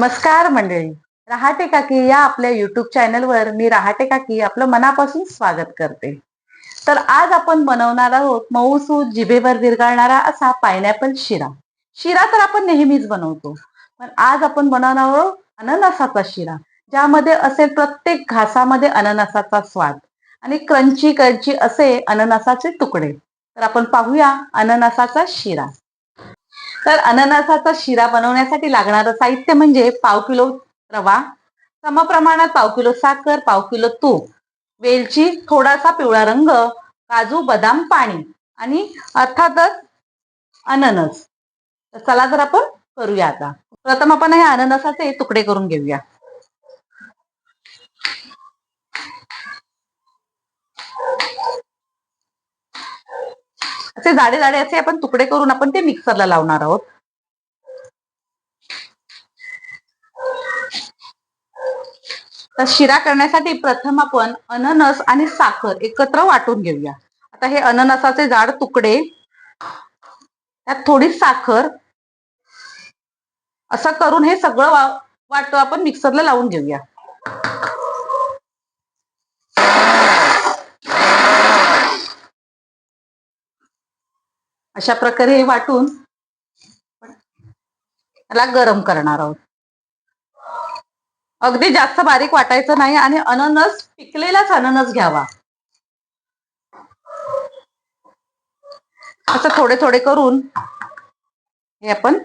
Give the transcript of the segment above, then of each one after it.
नमस्कार मंडळी. रहाटे काकी या आपल्या युट्यूब चॅनलवर मी रहाटे काकी आपलं मनापासून स्वागत करते. तर आज आपण बनवणार आहोत मऊसूद जिभेवर विरघळणारा असा पायनॅपल शिरा. शिरा तर आपण नेहमीच बनवतो. पण आज आपण बनवणार आहोत अननसाचा शिरा ज्यामध्ये असेल प्रत्येक घासामध्ये अननसाचा स्वाद आणि क्रंची क्रंची असे अननसाचे तुकडे. तर आपण पाहूया अननसाचा शिरा. तर अननसाचा शिरा बनवण्यासाठी लागणारं साहित्य म्हणजे पाव किलो रवा समप्रमाणात पाव किलो साखर पाव किलो तूप वेलची थोडासा पिवळा रंग काजू बदाम पाणी आणि अर्थातच अननस. चला तर आपण करूया आता. प्रथम आपण हे अननसाचे तुकडे करून घेऊया. असे जाडे जाडे असे आपण तुकडे करून आपण ते मिक्सरला लावणार आहोत. तर शिरा करण्यासाठी प्रथम आपण अननस आणि साखर एकत्र वाटून घेऊया. आता हे अननसाचे जाड तुकडे त्यात थोडी साखर असं करून हे सगळं वाटतो आपण मिक्सरला लावून घेऊया. अशा प्रकारे हे वाटून त्याला गरम करणार आहोत. अगदी जास्त बारीक वाटायचं नाही आणि अननस पिकलेलाच अननस घ्यावा. असं थोडे थोडे करून हे आपण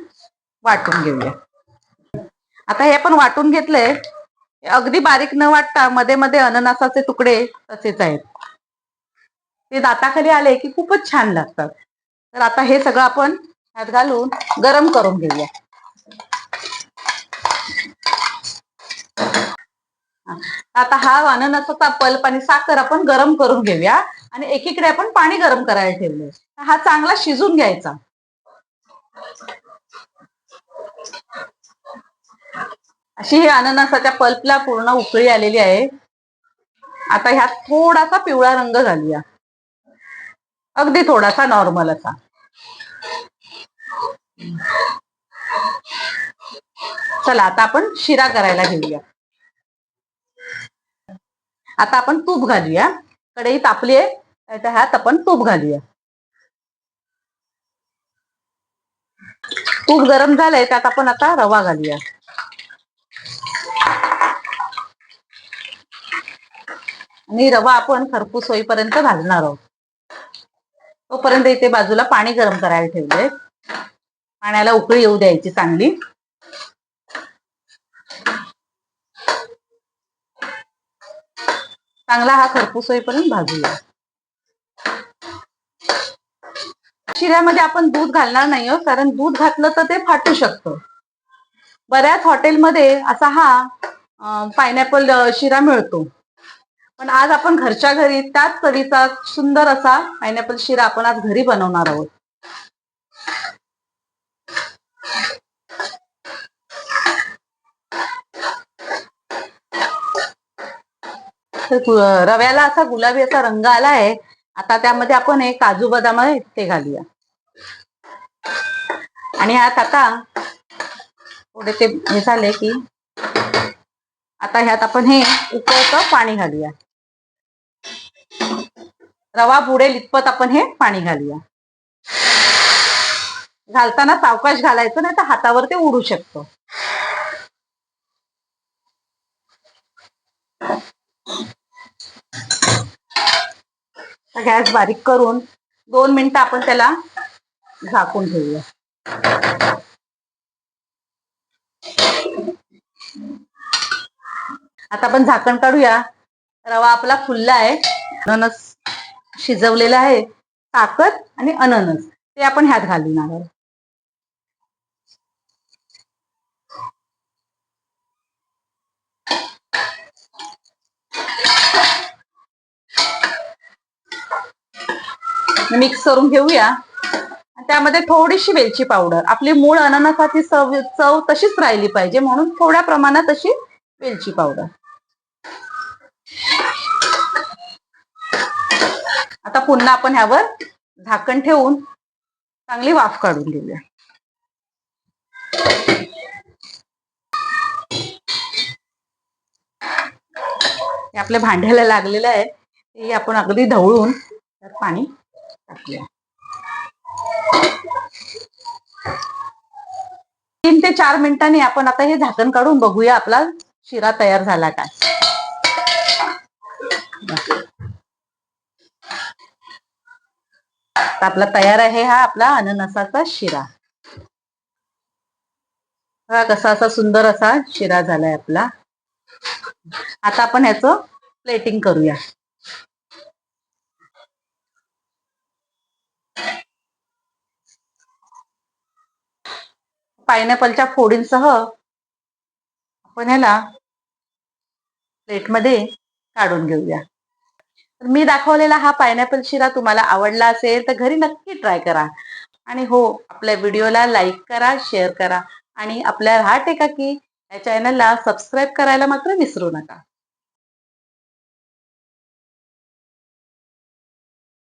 वाटून घेऊया. आता हे आपण वाटून घेतलंय अगदी बारीक न वाटता मध्ये मध्ये अननसाचे तुकडे तसेच आहेत. ते दाताखाली आले की खूपच छान लागतात. तर आता हे सगळं आपण ह्यात घालून गरम करून घेऊया. आता हा अननसाचा पल्प आणि साखर आपण गरम करून घेऊया आणि एकीकडे आपण पाणी गरम करायला ठेवलंय. हा चांगला शिजून घ्यायचा. अशी ही अननसाच्या पल्पला पूर्ण उकळी आलेली आहे. आता ह्यात थोडासा पिवळा रंग घालूया. अगदी थोडासा नॉर्मल असा. चला आता आपण शिरा करायला घेऊया. आता आपण तूप घालूया. कढई तापली आहे तर ह्यात आपण तूप घालूया. तूप गरम झालंय त्यात आपण आता रवा घालूया. आणि रवा आपण खरपूस होईपर्यंत घालणार आहोत. तोपर्यंत इथे बाजूला पाणी गरम करायला ठेवले पाण्याला उकळी येऊ द्यायची चांगली. चांगला हा खरपूस होईपर्यंत भाजूया. शिऱ्यामध्ये आपण दूध घालणार नाही हो कारण दूध घातलं तर ते फाटू शकतं. बऱ्याच हॉटेलमध्ये असा हा पायनॅपल शिरा मिळतो. पण आज आपण घरच्या घरी त्याच चवीचा सुंदर असा पायनॅपल शिरा आपण आज घरी बनवणार आहोत. तर रव्याला असा गुलाबी असा रंग आला आहे आता त्यामध्ये आपण हे काजू बदाम आहे ते घालूया. आणि ह्यात आता थोडे ते हे झाले की आता ह्यात आपण हे उकळतं पाणी घालूया. रवा बुडेल इतपत आपण हे पाणी घालूया. घालताना सावकाश घालायचं नाही तर हातावर ते उडू शकतो. गॅस बारीक करून दोन मिनिटं आपण त्याला झाकून ठेवूया. आता आपण झाकण काढूया. रवा आपला फुलला आहे. म्हणूनच शिजवलेलं आहे साखर आणि अननस. ते आपण ह्यात घालून आहोत. मिक्स करून घेऊया. त्यामध्ये थोडीशी वेलची पावडर. आपली मूळ अननसाची चव चव तशीच राहिली पाहिजे म्हणून थोड्या प्रमाणात अशी वेलची पावडर. आता पुन्हा आपण ह्यावर झाकण ठेवून चांगली वाफ काढून घेऊया. आपल्या भांड्याला लागलेलं आहे ते आपण अगदी ढवळून तर पाणी टाकूया. तीन ते चार मिनिटांनी आपण आता हे झाकण काढून बघूया आपला शिरा तयार झाला काय. आता आपला तयार आहे हा आपला अननसाचा शिरा. हा कसा असा सुंदर असा शिरा झालाय आपला. आता आपण ह्याचं प्लेटिंग करूया. पायनॅपलच्या फोडींसह आपण ह्याला प्लेटमध्ये काढून घेऊया. मी दाखवलेला हा पायनॅपल शिरा तुम्हाला आवडला असेल तर घरी नक्की ट्राय करा. आणि हो आपल्या व्हिडिओला लाईक करा शेअर करा. आणि आपल्या राहते का की या चॅनलला सबस्क्राईब करायला मात्र विसरू नका.